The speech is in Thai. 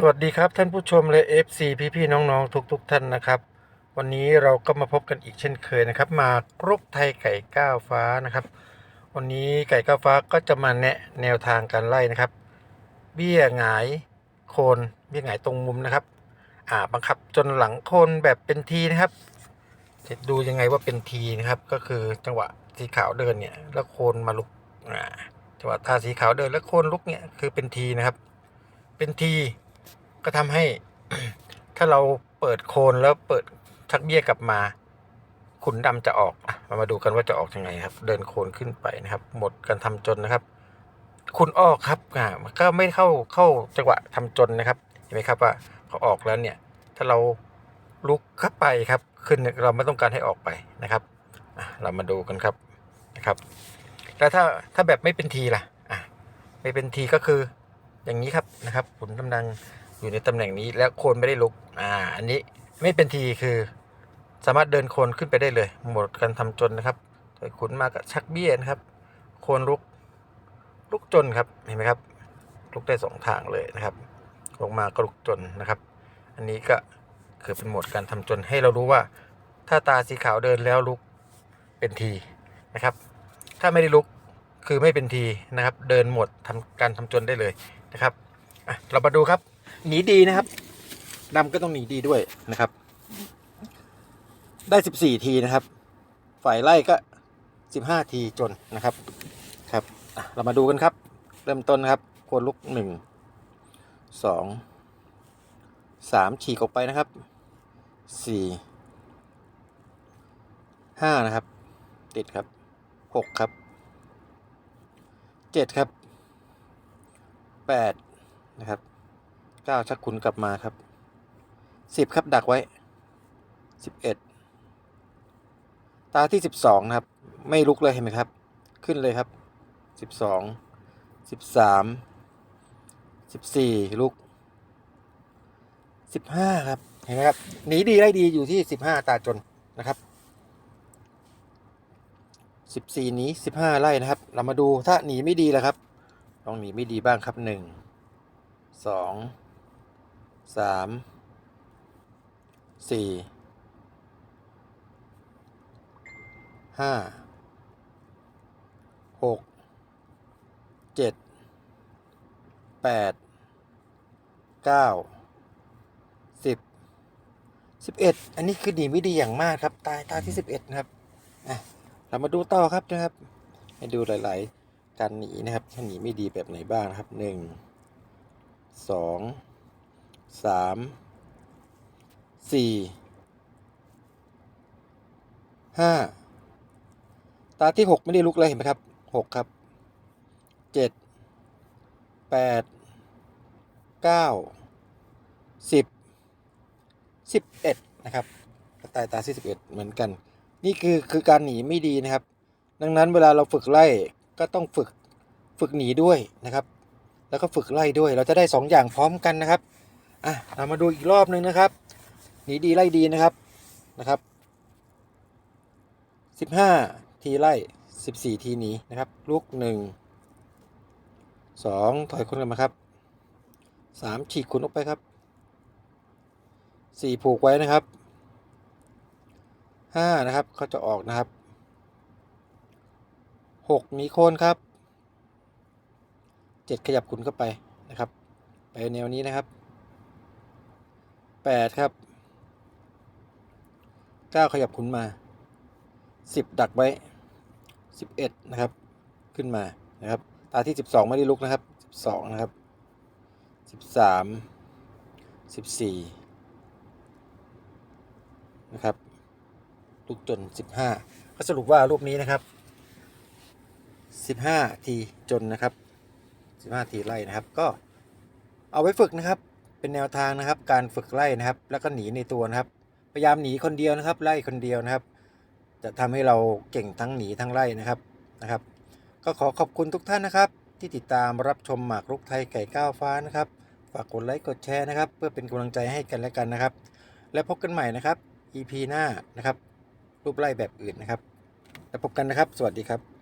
สวัสดีครับท่านผู้ชมและ FC พี่ๆน้องๆ ทุก ๆ ท่านนะครับ วันนี้เราก็มาพบกันอีกเช่นเคยนะครับ มากรุกไทยไก่ก้าวฟ้านะครับ วันนี้ไก่ก้าวฟ้าก็จะมาแนะแนวทางการไล่นะครับ เบี้ยหงายโคนเบี้ยหงายตรงมุมนะครับ อ่าบังคับจนหลังโคนแบบเป็นทีนะครับจะดูยังไงว่าเป็นทีนะครับ ก็คือจังหวะสีขาวเดินเนี่ยแล้วโคนมาลุกอ่าจังหวะทาสีขาวเดินแล้วโคนลุกเนี่ยคือเป็นทีนะครับ เป็นที ก็ทำให้ ถ้าเราเปิดโคนแล้วเปิดชักเบี้ยกลับมา ขุนดำจะออกอะเรามาดูกันว่าจะออกยังไงครับ เดินโคนขึ้นไปนะครับ หมดการทำจนนะครับขุนออกครับอ่ามันก็ไม่เข้าเข้าจังหวะทำจนนะครับเห็นไหมครับว่าเขาออกแล้วเนี่ย ถ้าเราลุกเข้าไปครับ ขึ้นเราไม่ต้องการให้ออกไปนะครับเรามาดูกันครับนะครับ แล้วถ้าถ้าแบบไม่เป็นทีล่ะอะไม่เป็นทีก็คืออย่างนี้ครับนะครับขุนกำลัง อยู่ในตำแหน่งนี้แล้วโคนไม่ได้ลุก อ่า อันนี้ไม่เป็นทีคือ สามารถเดินโคนขึ้นไปได้เลย หมดการทำจนนะครับโดยขุนมากับชักเบี้ยนะครับ โคนลุกลุกจนครับเห็นไหมครับลุกได้สองทางเลยนะครับ ลงมาก็ลุกจนนะครับ อันนี้ก็คือเป็นโหมดการทำจนให้เรารู้ว่า ถ้าตาสีขาวเดินแล้วลุกเป็นทีนะครับ ถ้าไม่ได้ลุกคือไม่เป็นทีนะครับ เดินหมดทำการทำจนได้เลยนะครับเรามาดูครับ หนีดีนะครับดำก็ต้องหนีดีด้วยนะครับ ได้สิบสี่ทีนะครับ ฝ่ายไล่ก็สิบห้าทีจนนะครับครับเรามาดูกันครับ เริ่มต้นนะครับโคนลุกหนึ่งสองสามฉีกออกไปนะครับสี่ห้านะครับ ติดครับหกครับเจ็ดครับแปดนะครับ เก้าชักคุณกลับมาครับสิบครับดักไว้สิบเอ็ดตาที่สิบสองนะครับ ไม่ลุกเลยเห็นไหมครับ ขึ้นเลยครับสิบสองสิบสามสิบสี่ลุกสิบห้าครับเห็นไหมครับหนีดีไล่ดีอยู่ที่สิบห้าตาจนนะครับสิบสี่หนีสิบห้าไล่นะครับ เรามาดูถ้าหนีไม่ดีแล้วครับลองหนีไม่ดีบ้างครับหนึ่งสอง สามสี่ห้าหกเจ็ดแปดเก้าสิบสิบเอ็ดอันนี้คือหนีไม่ดีอย่างมากครับ ตายตาที่สิบเอ็ดนะครับอะเรามาดูต่อครับนะครับให้ดูหลาย ๆ การหนีนะครับถ้าหนีไม่ดีแบบไหนบ้างนะครับหนึ่งสอง สามสี่ห้าตาที่หกไม่ได้ลุกเลยเห็นไหมครับหกครับเจ็ดแปดเก้าสิบสิบเอ็ดนะครับกระต่ายตาที่สิบเอ็ดเหมือนกัน นี่คือคือการหนีไม่ดีนะครับ ดังนั้นเวลาเราฝึกไล่ก็ต้องฝึกฝึกหนีด้วยนะครับ แล้วก็ฝึกไล่ด้วยเราจะได้สองอย่างพร้อมกันนะครับ อะเรามาดูอีกรอบหนึ่งนะครับหนีดีไล่ดีนะครับนะครับสิบห้าทีไล่สิบสี่ทีหนีนะครับลุกหนึ่งสองถอยคนกันมาครับสามฉีกขนออกไปครับสี่ผูกไว้นะครับห้านะครับเขาจะออกนะครับหกมีโคนครับเจ็ดขยับขุนเข้าไปนะครับ ไปแนวนี้นะครับ แปดครับเก้าขยับขุนมาสิบดักไว้สิบเอ็ดนะครับ ขึ้นมานะครับ ตาที่สิบสองไม่ได้ลุกนะครับสิบสองนะครับสิบสามสิบสี่นะครับลุกจนสิบห้าก็สรุปว่ารูปนี้นะครับสิบห้าทีจนนะครับสิบห้าทีไล่นะครับ ก็เอาไว้ฝึกนะครับ เป็นแนวทางนะครับ การฝึกไล่นะครับ แล้วก็หนีในตัวนะครับ พยายามหนีคนเดียวนะครับ ไล่คนเดียวนะครับ จะทำให้เราเก่งทั้งหนีทั้งไล่นะครับนะครับ ก็ขอขอบคุณทุกท่านนะครับ ที่ติดตามรับชมหมากรุกไทยไก่ก้าวฟ้านะครับฝากกดไลค์กดแชร์นะครับ เพื่อเป็นกำลังใจให้กันและกันนะครับ และพบกันใหม่นะครับ EP หน้านะครับ รูปไล่แบบอื่นนะครับ แล้วพบกันนะครับ สวัสดีครับ